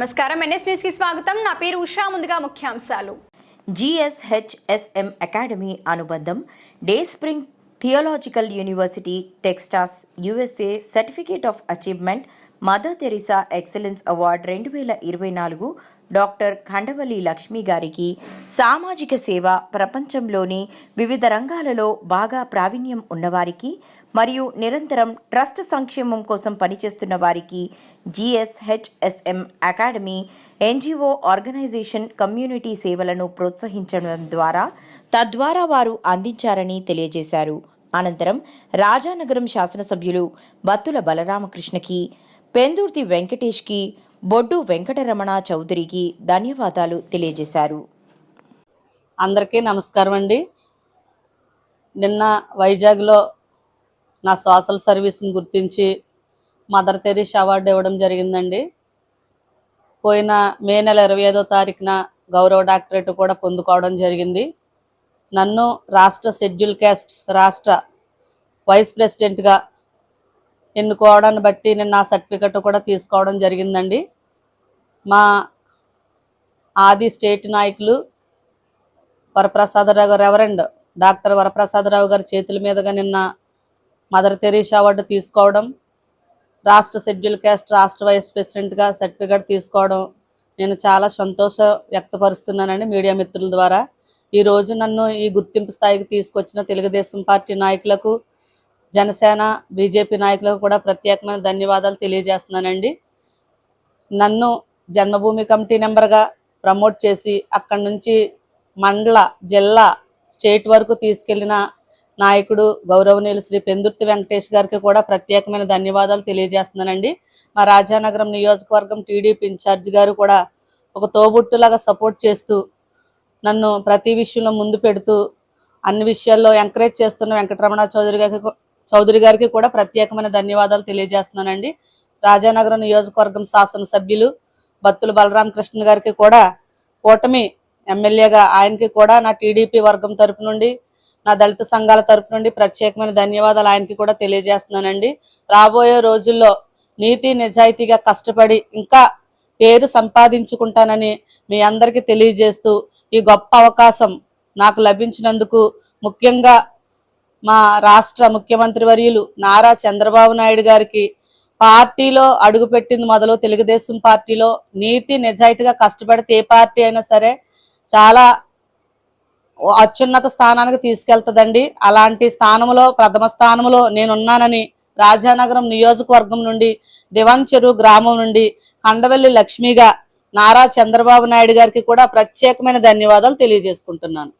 నమస్కారం. ఎన్ఎస్ న్యూస్కి స్వాగతం. నా పేరు ఉషా. ముందుగా ముఖ్యాంశాలు. జిఎస్హెచ్ఎస్ఎం అకాడమీ అనుబంధం. Dayspring theological university Texas USA certificate of achievement Mother Teresa excellence award రెండు వేల ఇరవై నాలుగు డాక్టర్ ఖండవల్లి లక్ష్మి గారికి సామాజిక సేవ ప్రపంచంలోని వివిధ రంగాలలో బాగా ప్రావీణ్యం ఉన్నవారికి మరియు నిరంతరం ట్రస్ట్ సంక్షేమం కోసం పనిచేస్తున్న వారికి GSHSM academy NGO organization community సేవలను ప్రోత్సహించడం ద్వారా తద్వారా వారు అందించారని తెలియజేశారు. అనంతరం రాజానగరం శాసనసభ్యులు బత్తుల బలరామకృష్ణకి పెందుర్తి వెంకటేష్కి బొడ్డు వెంకటరమణ చౌదరికి ధన్యవాదాలు తెలియజేశారు. అందరికీ నమస్కారం అండి. నిన్న వైజాగ్లో నా సోషల్ సర్వీస్ని గుర్తించి మదర్ తెరీస్ అవార్డు ఇవ్వడం జరిగిందండి. పోయిన మే నెల ఇరవై ఐదో తారీఖున గౌరవ డాక్టరేట్ కూడా పొందుకోవడం జరిగింది. నన్ను రాష్ట్ర షెడ్యూల్ క్యాస్ట్ రాష్ట్ర వైస్ ప్రెసిడెంట్గా ఎన్నుకోవడాన్ని బట్టి నేను నా సర్టిఫికెట్ కూడా తీసుకోవడం జరిగిందండి. మా ఆది స్టేట్ నాయకులు వరప్రసాదరావు గారు రెవరెండ్ డాక్టర్ వరప్రసాదరావు గారి చేతుల మీదుగా నిన్న మదర్ తెరీసా అవార్డు తీసుకోవడం రాష్ట్ర షెడ్యూల్ క్యాస్ట్ రాష్ట్ర వైస్ ప్రెసిడెంట్గా సర్టిఫికేట్ తీసుకోవడం నేను చాలా సంతోష వ్యక్తపరుస్తున్నానండి మీడియా మిత్రుల ద్వారా. ఈ రోజు నన్ను ఈ గుర్తింపు స్థాయికి తీసుకొచ్చిన తెలుగుదేశం పార్టీ నాయకులకు జనసేన బీజేపీ నాయకులకు కూడా ప్రత్యేకమైన ధన్యవాదాలు తెలియజేస్తున్నానండి. నన్ను జన్మభూమి కమిటీ నెంబర్గా ప్రమోట్ చేసి అక్కడి నుంచి మండల జిల్లా స్టేట్ వరకు తీసుకెళ్ళిన నాయకుడు గౌరవనీయులు శ్రీ పెందుర్తి వెంకటేష్ గారికి కూడా ప్రత్యేకమైన ధన్యవాదాలు తెలియజేస్తున్నానండి. మా రాజానగరం నియోజకవర్గం టీడీపీ ఇన్ఛార్జ్ గారు కూడా ఒక తోబుట్టులాగా సపోర్ట్ చేస్తూ నన్ను ప్రతి విషయంలో ముందు పెడుతూ అన్ని విషయాల్లో ఎంకరేజ్ చేస్తున్న వెంకటరమణ చౌదరి గారికి చౌదరి గారికి కూడా ప్రత్యేకమైన ధన్యవాదాలు తెలియజేస్తున్నానండి. రాజానగరం నియోజకవర్గం శాసనసభ్యులు బత్తుల బలరామకృష్ణ గారికి కూడా కూటమి ఎమ్మెల్యేగా ఆయనకి కూడా నా టీడీపీ వర్గం తరపు నుండి నా దళిత సంఘాల తరపు నుండి ప్రత్యేకమైన ధన్యవాదాలు ఆయనకి కూడా తెలియజేస్తున్నానండి. రాబోయే రోజుల్లో నీతి నిజాయితీగా కష్టపడి ఇంకా పేరు సంపాదించుకుంటానని మీ అందరికీ తెలియజేస్తూ ఈ గొప్ప అవకాశం నాకు లభించినందుకు ముఖ్యంగా మా రాష్ట్ర ముఖ్యమంత్రి వర్యులు నారా చంద్రబాబు నాయుడు గారికి పార్టీలో అడుగుపెట్టింది మొదలు తెలుగుదేశం పార్టీలో. నీతి నిజాయితీగా కష్టపడితే ఏ పార్టీ అయినా సరే చాలా అత్యున్నత స్థానానికి తీసుకెళ్తుందండి. అలాంటి స్థానంలో ప్రథమ స్థానంలో నేనున్నానని రాజానగరం నియోజకవర్గం నుండి దివంచెరు గ్రామం నుండి కండవెల్లి లక్ష్మిగా నారా చంద్రబాబు నాయుడు గారికి కూడా ప్రత్యేకమైన ధన్యవాదాలు తెలియజేసుకుంటున్నాను.